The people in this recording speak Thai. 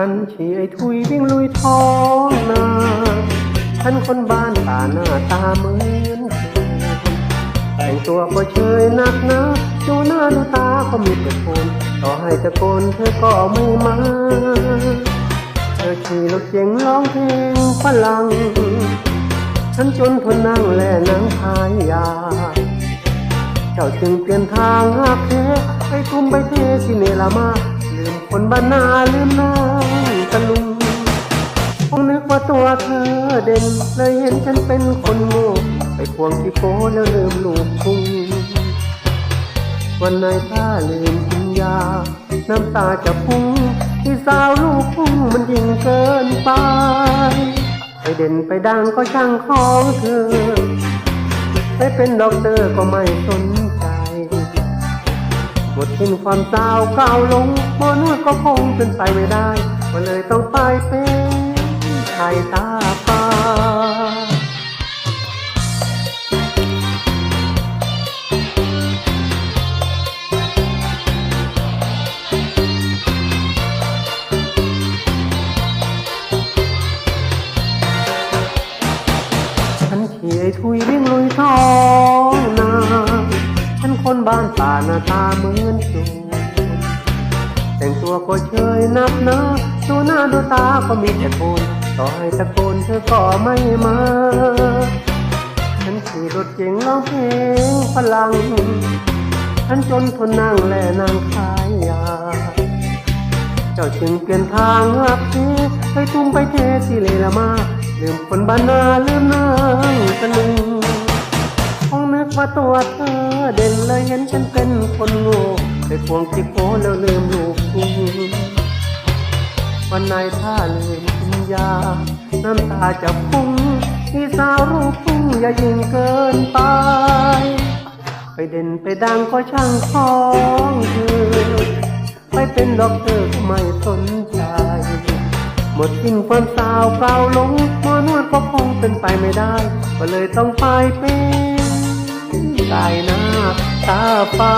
ฉันฉี่ไอ้ทุยวิ่งลุยท้องนาฉันคนบ้านตาหน้าตาเหมือนแต่งตัวก็เชยนักนะดูหน้าดูตาก็มีแต่คนต่อให้ตะโกนเธอก็ไม่มาเธอขี่รถเก๋งร้องเพลงฝรั่งฉันจนทนนั่งแลนั่งขายยา เจ้าจึงเปลี่ยนทางหักเทไปทุ่มไปเทสิเนลามา ลืมคนบ้านนาลืมนางตะลุงคงนึกว่าตัวเธอเด่นเลยเห็นฉันเป็นคนโง่ไปควงที่โกแล้วลืมลูกคุ้งวันไหนถ้าลืมกินยา น้ำตาจะพุ่งที่สาวลูกพุ่งมันยิ่งเกินไปไปเด่นไปดังก็ช่างของเธอไปเป็นด็อกเตอร์ก็ไม่สน ความสาวก้าวลงมอนวดก็คงเป็นไปไม่ได้ก็เลยต้องไปเป็นชายตาปลาฉันขี่ไอ้ทุยวิ่งลุยท้องนา คนบ้านป่าหน้าตาเหมือนโจรแต่งตัวก็เชยนักนะดูหน้าดูตาก็มีแต่โกนต่อให้ตะโกนเธอก็ไม่มา ฉันขี่รถเก๋งร้องเพลงฝรั่งฉันจนทนนั่งแลนั่งขายยา เจ้าจึงเปลี่ยนทางหักเทไปทุ่มไปเทสิเลละมาลืมคนบ้านนาลืมนางตะลึง คงนึกว่าตัวเธอ เด่นเลยเห็นฉันเป็นคนโง่ไปควงที่โคแล้วลืมลูกคุณวันไหนถ้าลืมกินยา น้ำตาจะพุ่งที่สาวรูปพุ่งอย่ายิ่งเกินไป ไปเด่นไปดังก็ช่างของเธอไม่เป็นด็อกเตอร์ก็ไม่สนใจหมดสิ้นความสาวเก่าลงหมอนวดก็คงเป็นไปไม่ได้ ก็เลยต้องไปเป็น ใจหน้าตาฟ้า